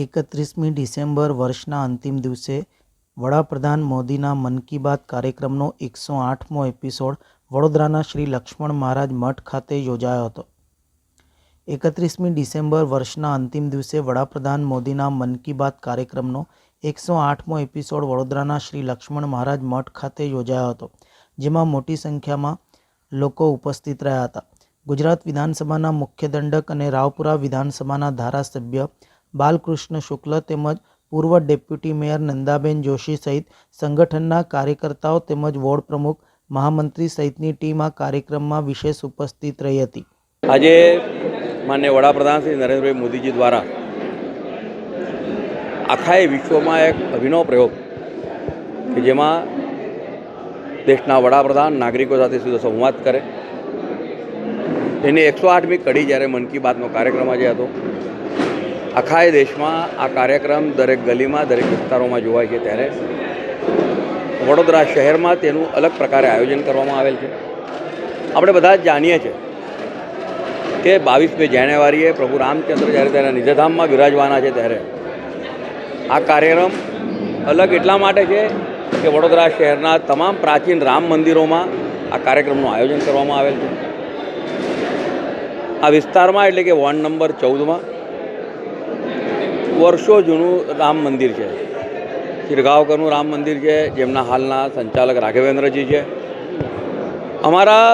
એકત્રીસમી December વર્ષના અંતિમ દિવસે વડાપ્રધાન મોદીના મન કી બાત કાર્યક્રમનો એકસો આઠમો એપિસોડ વડોદરાના શ્રી લક્ષ્મણ મહારાજ મઠ ખાતે યોજાયો હતો. એકત્રીસમી ડિસેમ્બર વર્ષના અંતિમ દિવસે વડાપ્રધાન મોદીના મન કી બાત કાર્યક્રમનો એકસો આઠમો એપિસોડ વડોદરાના શ્રી લક્ષ્મણ મહારાજ મઠ ખાતે યોજાયો હતો, જેમાં મોટી સંખ્યામાં લોકો ઉપસ્થિત રહ્યા હતા. ગુજરાત વિધાનસભાના મુખ્ય દંડક અને રાવપુરા વિધાનસભાના ધારાસભ્ય બાલકૃષ્ણ શુક્લ તેમજ પૂર્વ ડેપ્યુટી મેયર નંદાબેન જોશી સહિત સંગઠનના કાર્યકર્તાઓ તેમજ વોર્ડ પ્રમુખ મહામંત્રી સહિતની ટીમ આ કાર્યક્રમમાં વિશેષ ઉપસ્થિત રહી હતી. આજે માન્ય વડાપ્રધાન શ્રી નરેન્દ્રભાઈ મોદીજી દ્વારા આખાએ વિશ્વમાં એક અભિનવ પ્રયોગ કે જેમાં દેશના વડાપ્રધાન નાગરિકો સાથે સીધો સંવાદ કરે. એની એકસો આઠમી કડી જ્યારે મન કી બાતનો કાર્યક્રમ આજે હતો આખાએ દેશમાં આ કાર્યક્રમ દરેક ગલીમાં, દરેક વિસ્તારોમાં જોવાય છે ત્યારે વડોદરા શહેરમાં તેનું અલગ પ્રકારે આયોજન કરવામાં આવેલ છે. આપણે બધા જ જાણીએ છીએ કે બાવીસમી જાન્યુઆરીએ પ્રભુ રામચંદ્ર જ્યારે તેના નિજધામમાં બિરાજવાના છે ત્યારે આ કાર્યક્રમ અલગ એટલા માટે છે કે વડોદરા શહેરના તમામ પ્રાચીન રામ મંદિરોમાં આ કાર્યક્રમનું આયોજન કરવામાં આવેલ છે. આ વિસ્તારમાં એટલે કે વોર્ડ નંબર ચૌદમાં વર્ષો જૂનું રામ મંદિર છે. શિરગાંવકરનું રામ મંદિર છે, જેમના હાલના સંચાલક રાઘવેન્દ્રજી છે. અમારા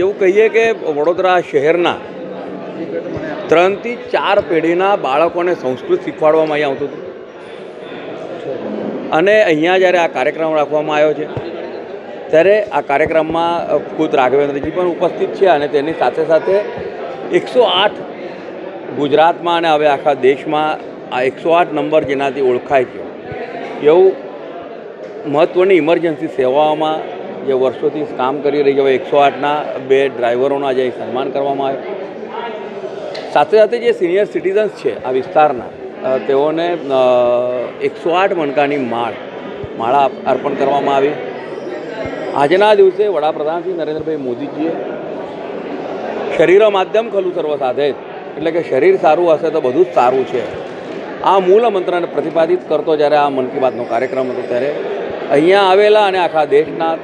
એવું કહીએ કે વડોદરા શહેરના ત્રણથી ચાર પેઢીના બાળકોને સંસ્કૃત શીખવાડવામાં અહીંયા આવતું હતું. અને અહીંયા જ્યારે આ કાર્યક્રમ રાખવામાં આવ્યો છે, ત્યારે આ કાર્યક્રમમાં ખુદ રાઘવેન્દ્રજી પણ ઉપસ્થિત છે અને તેની સાથે સાથે એકસો આઠ ગુજરાતમાં અને હવે આખા દેશમાં આ એકસો આઠ નંબર જેનાથી ઓળખાય છે. એવું મહત્ત્વની ઇમરજન્સી સેવાઓમાં જે વર્ષોથી કામ કરી રહી છે, હવે એકસો આઠના બે ડ્રાઈવરોના આજે સન્માન કરવામાં આવ્યું. સાથે સાથે જે સિનિયર સિટીઝન્સ છે, આ વિસ્તારના તેઓને એકસો આઠ મણકાની માળ, માળા અર્પણ કરવામાં આવી. આજના દિવસે વડાપ્રધાન શ્રી નરેન્દ્રભાઈ મોદીજીએ શરીર માધ્યમ ખલું સર્વ સાધે એટલે કે શરીર સારું હશે તો બધું જ સારું છે. આ મૂળ મંત્રને પ્રતિપાદિત કરતો જ્યારે આ મન કી બાતનો કાર્યક્રમ હતો ત્યારે અહીંયા આવેલા અને આખા દેશના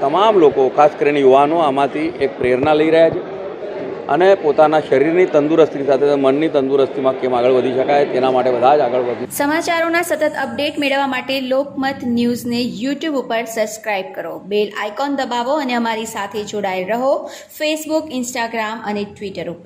તમામ લોકો, ખાસ કરીને યુવાનો, આમાંથી એક પ્રેરણા લઈ રહ્યા છે અને પોતાના શરીરની તંદુરસ્તી સાથે મનની તંદુરસ્તીમાં કેમ આગળ વધી શકાય તેના માટે બધા જ આગળ વધી સમાચારોના સતત અપડેટ મેળવવા માટે લોકમત ન્યૂઝને યુટ્યુબ ઉપર સબસ્ક્રાઇબ કરો. બેલ આઇકોન દબાવો અને અમારી સાથે જોડાયેલ રહો ફેસબુક, ઇન્સ્ટાગ્રામ અને ટ્વિટર ઉપર.